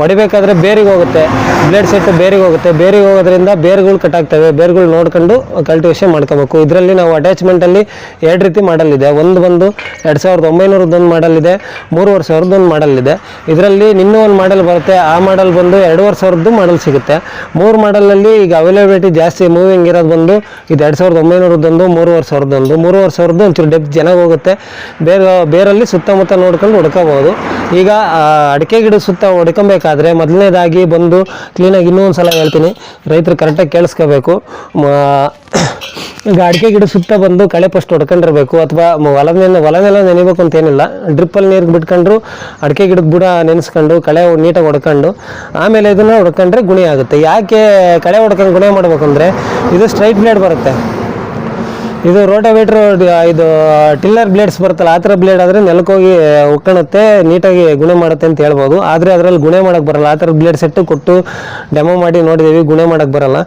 ಹೊಡಿಬೇಕಾದ್ರೆ ಬೇರಿಗೆ ಹೋಗುತ್ತೆ. Blade set ಬೇರಿಗೆ ಹೋಗುತ್ತೆ. ಬೇರಿಗೆ ಹೋಗೋದ್ರಿಂದ ಬೇರ್ಗಳು ಕಟ್ ಆಗ್ತವೆ. ಬೇರ್ಗಳು ನೋಡ್ಕೊಂಡು ಕಲ್ಟಿವೇಷನ್ ಮಾಡ್ಕೋಬೇಕು. ಇದರಲ್ಲಿ ನಾವು ಅಟ್ಯಾಚ್ಮೆಂಟಲ್ಲಿ ಎರಡು ರೀತಿ ಮಾಡಲ್ ಇದೆ. ಒಂದು ಬಂದು ಎರಡು ಸಾವಿರದ ಒಂಬೈನೂರದ್ದೊಂದು ಮಾಡಲ್ ಇದೆ. ಮೂರುವರೆ ಸಾವಿರದೊಂದು ಮಾಡಲ್ ಇದೆ. ಇದರಲ್ಲಿ ನಿನ್ನ ಒಂದು ಮಾಡಲ್ ಬರುತ್ತೆ. ಆ ಮಾಡಲ್ ಬಂದು ಎರಡೂವರೆ ಸಾವಿರದ್ದು ಮಾಡಲ್ ಸಿಗುತ್ತೆ. ಮೂರು ಮಾಡಲಲ್ಲಿ ಈಗ ಅವೈಲೇಬಿಲಿಟಿ ಜಾಸ್ತಿ ಮೂವಿಂಗ್ ಇರೋದು ಬಂದು ಇದು ಎರಡು ಸಾವಿರದ ಒಂಬೈನೂರದೊಂದು ಮೂರುವರೆ ಸಾವಿರದೊಂದು ಮೂರುವರೆ ಸಾವಿರದ್ದು ಒಂಚೂರು ಡೆಪ್ ಚೆನ್ನಾಗಿ ಹೋಗುತ್ತೆ. ಬೇರೆ ಬೇರಲ್ಲಿ ಸುತ್ತಮುತ್ತ ನೋಡ್ಕೊಂಡು ಹೊಡ್ಕೋಬೋದು ಈಗ ಅಡಿಕೆ ಗಿಡ ಸುತ್ತ ಹೊಡ್ಕೊಬೇಕಾದ್ರೆ ಮೊದಲನೇದಾಗಿ ಬಂದು ಕ್ಲೀನಾಗಿ ಇನ್ನೂ ಒಂದು ಸಲ ಹೇಳ್ತೀನಿ. ರೈತರು ಕರೆಕ್ಟಾಗಿ ಕೇಳಿಸ್ಕೋಬೇಕು. ಈಗ ಅಡಿಕೆ ಗಿಡ ಸುತ್ತ ಬಂದು ಕಳೆ ಫಸ್ಟ್ ಹೊಡ್ಕೊಂಡಿರ್ಬೇಕು ಅಥವಾ ಹೊಲದ ಹೊಲನೆಲ್ಲ ನೆನಿಬೇಕು ಅಂತ ಏನಿಲ್ಲ. ಡ್ರಿಪ್ಪಲ್ಲಿ ನೀರು ಬಿಟ್ಕೊಂಡ್ರು ಅಡಿಕೆ ಗಿಡದ ಬುಡ ನೆನೆಸ್ಕೊಂಡು ಕಳೆ ನೀಟಾಗಿ ಹೊಡ್ಕೊಂಡು ಆಮೇಲೆ ಇದನ್ನು ಹೊಡ್ಕೊಂಡ್ರೆ ಗುಣಿ ಆಗುತ್ತೆ. ಯಾಕೆ ಕಳೆ ಹೊಡ್ಕೊಂಡು ಗುಣ ಮಾಡಬೇಕಂದ್ರೆ ಇದು ಸ್ಟ್ರೈಟ್ ಬ್ಲೇಡ್ ಬರುತ್ತೆ. ಇದು ರೋಟಾವೇಟ್ರ್ ಇದು ಟಿಲ್ಲರ್ ಬ್ಲೇಡ್ಸ್ ಬರುತ್ತಲ್ಲ, ಆ ಥರ ಬ್ಲೇಡ್ ಆದರೆ ನೆಲಕ್ಕೋಗಿ ಉಕ್ಕಣುತ್ತೆ, ನೀಟಾಗಿ ಗುಣೆ ಮಾಡುತ್ತೆ ಅಂತ ಹೇಳ್ಬೋದು. ಆದರೆ ಅದರಲ್ಲಿ ಗುಣೆ ಮಾಡೋಕ್ಕೆ ಬರಲ್ಲ. ಆ ಥರ ಬ್ಲೇಡ್ ಸೆಟ್ಟು ಕೊಟ್ಟು ಡೆಮೋ ಮಾಡಿ ನೋಡಿದ್ದೀವಿ, ಗುಣೆ ಮಾಡೋಕ್ಕೆ ಬರಲ್ಲ.